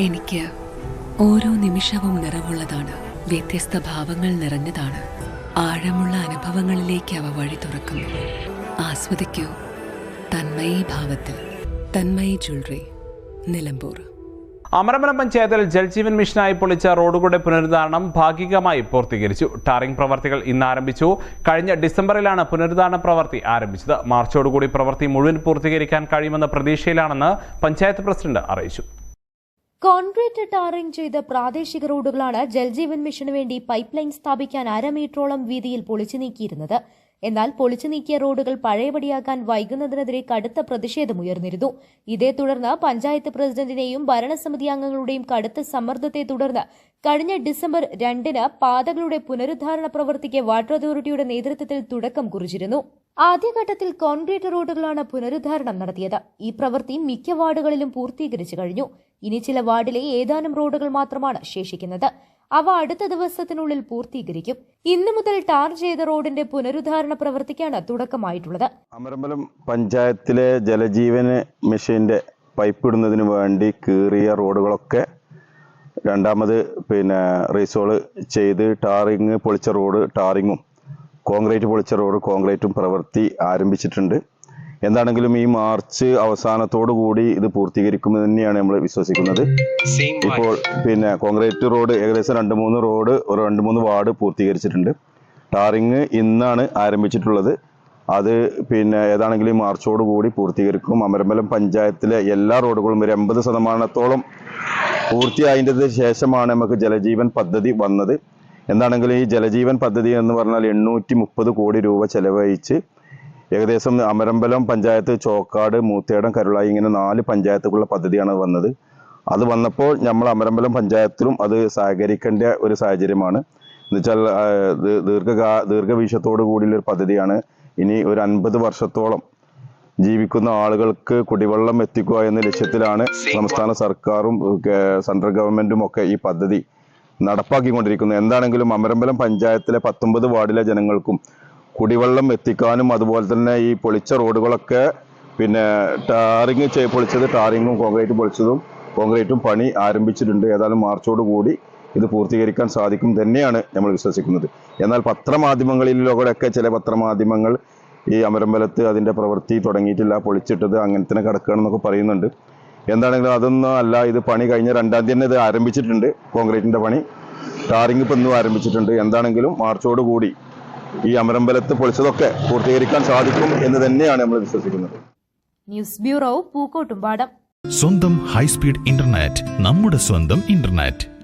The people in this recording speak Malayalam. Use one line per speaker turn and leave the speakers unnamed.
എനിക്ക് ഓരോ നിമിഷവും നിറവുള്ളതാണ്. വ്യത്യസ്ത ഭാവങ്ങൾ നിറഞ്ഞതാണ്. ആഴമുള്ള അനുഭവങ്ങളിലേക്ക് അവ വഴി തുറക്കുന്നു. ആസ്വദിക്കൂ. തന്മയി ഭാവത്തിൽ. തന്മയി ജ്വല്ലറി. നിലമ്പൂർ.
അമരമലം പഞ്ചായത്തിൽ ജൽജീവൻ മിഷനായി പൊളിച്ച റോഡുകളുടെ പുനരുദ്ധാരണം ഭാഗികമായി പൂർത്തീകരിച്ചു. ടാറിംഗ് പ്രവർത്തികൾ ഇന്ന് ആരംഭിച്ചു. കഴിഞ്ഞ ഡിസംബറിലാണ് പുനരുദ്ധാരണ പ്രവൃത്തി ആരംഭിച്ചത്. മാർച്ചോടുകൂടി പ്രവൃത്തി മുഴുവൻ പൂർത്തീകരിക്കാൻ കഴിയുമെന്ന പ്രതീക്ഷയിലാണെന്ന് പഞ്ചായത്ത് പ്രസിഡന്റ് അറിയിച്ചു.
കോൺക്രീറ്റ് ടാറിംഗ് ചെയ്ത പ്രാദേശിക റോഡുകളാണ് ജൽജീവൻ മിഷനു വേണ്ടി പൈപ്പ് ലൈൻ സ്ഥാപിക്കാൻ അരമീറ്ററോളം വീതിയിൽ പൊളിച്ചു നീക്കിയിരുന്നത്. എന്നാൽ പൊളിച്ചു നീക്കിയ റോഡുകൾ പഴയപടിയാക്കാൻ വൈകുന്നതിനെതിരെ കടുത്ത പ്രതിഷേധമുയർന്നിരുന്നു ഇതേ തുടർന്ന് പഞ്ചായത്ത് പ്രസിഡന്റിനെയും ഭരണസമിതി അംഗങ്ങളുടെയും കടുത്ത സമ്മർദ്ദത്തെ തുടർന്ന് കഴിഞ്ഞ ഡിസംബർ രണ്ടിന് പാതകളുടെ പുനരുദ്ധാരണ പ്രവൃത്തിക്ക് വാട്ടർ അതോറിറ്റിയുടെ നേതൃത്വത്തിൽ തുടക്കം കുറിച്ചിരുന്നു. ആദ്യഘട്ടത്തിൽ കോൺക്രീറ്റ് റോഡുകളാണ് പുനരുദ്ധാരണം നടത്തിയത്. ഈ പ്രവൃത്തി മിക്ക വാർഡുകളിലും പൂർത്തീകരിച്ചു കഴിഞ്ഞു. ഇനി ചില വാർഡിലെ ഏതാനും റോഡുകൾ മാത്രമാണ് ശേഷിക്കുന്നത്. അവ അടുത്ത ദിവസത്തിനുള്ളിൽ പൂർത്തീകരിക്കും. ഇന്നു മുതൽ ടാർ ചെയ്ത റോഡിന്റെ പുനരുദ്ധാരണ പ്രവൃത്തിക്കാണ് തുടക്കമായിട്ടുള്ളത്.
അമരമ്പലം പഞ്ചായത്തിലെ ജലജീവന് മിഷന്റെ പൈപ്പ് ഇടുന്നതിന് വേണ്ടി കീറിയ റോഡുകളൊക്കെ രണ്ടാമത് പിന്നെ റീസോൾ ചെയ്ത് ടാറിങ് പൊളിച്ച റോഡ് ടാറിങ്ങും കോൺക്രീറ്റ് പൊളിച്ച റോഡ് കോൺക്രീറ്റും പ്രവൃത്തി ആരംഭിച്ചിട്ടുണ്ട്. എന്താണെങ്കിലും ഈ മാർച്ച് അവസാനത്തോടു കൂടി ഇത് പൂർത്തീകരിക്കുമെന്ന് തന്നെയാണ് നമ്മൾ വിശ്വസിക്കുന്നത്. ഇപ്പോൾ പിന്നെ കോൺക്രീറ്റ് റോഡ് ഏകദേശം രണ്ട് മൂന്ന് റോഡ് ഒരു രണ്ട് മൂന്ന് വാർഡ് പൂർത്തീകരിച്ചിട്ടുണ്ട്. ടാറിങ് ഇന്നാണ് ആരംഭിച്ചിട്ടുള്ളത്. അത് പിന്നെ ഏതാണെങ്കിലും ഈ മാർച്ചോട് കൂടി പൂർത്തീകരിക്കും. അമരമ്പലം പഞ്ചായത്തിലെ എല്ലാ റോഡുകളും ഒരു എൺപത് ശതമാനത്തോളം പൂർത്തിയായതിന്റെ ശേഷമാണ് നമുക്ക് ജലജീവൻ പദ്ധതി വന്നത്. എന്താണെങ്കിലും ഈ ജലജീവൻ പദ്ധതി എന്ന് പറഞ്ഞാൽ എണ്ണൂറ്റി മുപ്പത് കോടി രൂപ ചെലവഴിച്ച് ഏകദേശം അമരമ്പലം പഞ്ചായത്ത് ചോക്കാട് മൂത്തേടം കരുളായി ഇങ്ങനെ നാല് പഞ്ചായത്തുകളുള്ള പദ്ധതിയാണ് വന്നത്. അത് വന്നപ്പോൾ നമ്മൾ അമരമ്പലം പഞ്ചായത്തിലും അത് സഹകരിക്കേണ്ട ഒരു സാഹചര്യമാണ്. എന്നുവെച്ചാൽ ദീർഘകാ ദീർഘവീക്ഷത്തോടു കൂടിയുള്ളൊരു പദ്ധതിയാണ്. ഇനി ഒരു അൻപത് വർഷത്തോളം ജീവിക്കുന്ന ആളുകൾക്ക് കുടിവെള്ളം എത്തിക്കുക എന്ന ലക്ഷ്യത്തിലാണ് സംസ്ഥാന സർക്കാരും സെൻട്രൽ ഗവൺമെന്റും ഒക്കെ ഈ പദ്ധതി നടപ്പാക്കിക്കൊണ്ടിരിക്കുന്നത്. എന്താണെങ്കിലും അമരമ്പലം പഞ്ചായത്തിലെ പത്തൊമ്പത് വാർഡിലെ ജനങ്ങൾക്കും കുടിവെള്ളം എത്തിക്കാനും അതുപോലെ തന്നെ ഈ പൊളിച്ച റോഡുകളൊക്കെ പിന്നെ ടാറിങ് പൊളിച്ചത് ടാറിങ്ങും കോൺക്രീറ്റ് പൊളിച്ചതും കോൺക്രീറ്റും പണി ആരംഭിച്ചിട്ടുണ്ട്. മാർച്ചോട് കൂടി ഇത് പൂർത്തീകരിക്കാൻ സാധിക്കും തന്നെയാണ് നമ്മൾ വിശ്വസിക്കുന്നത്. എന്നാൽ പത്രമാധ്യമങ്ങളിലൂടെയൊക്കെ ചില പത്രമാധ്യമങ്ങൾ ഈ അമരമ്പലത്ത് അതിന്റെ പ്രവൃത്തി തുടങ്ങിയിട്ടില്ല പൊളിച്ചിട്ടത് അങ്ങനെ തന്നെ കിടക്കുകയാണെന്നൊക്കെ പറയുന്നുണ്ട്. എന്താണെങ്കിലും അതൊന്നും അല്ല ഇത് പണി കഴിഞ്ഞ രണ്ടാം തന്നെ ഇത് ആരംഭിച്ചിട്ടുണ്ട് കോൺക്രീറ്റിന്റെ പണി. ടാറിങ് ഇപ്പം ഇന്നും ആരംഭിച്ചിട്ടുണ്ട്. എന്താണെങ്കിലും മാർച്ചോട് കൂടി ഈ അമരമ്പലത്ത് പൊളിച്ചതൊക്കെ പൂർത്തീകരിക്കാൻ സാധിക്കും എന്ന് തന്നെയാണ് നമ്മൾ വിശ്വസിക്കുന്നത്.
News bureau Pookkottumpadam.
സ്വന്തം ഹൈസ്പീഡ് ഇന്റർനെറ്റ് നമ്മുടെ സ്വന്തം ഇന്റർനെറ്റ്.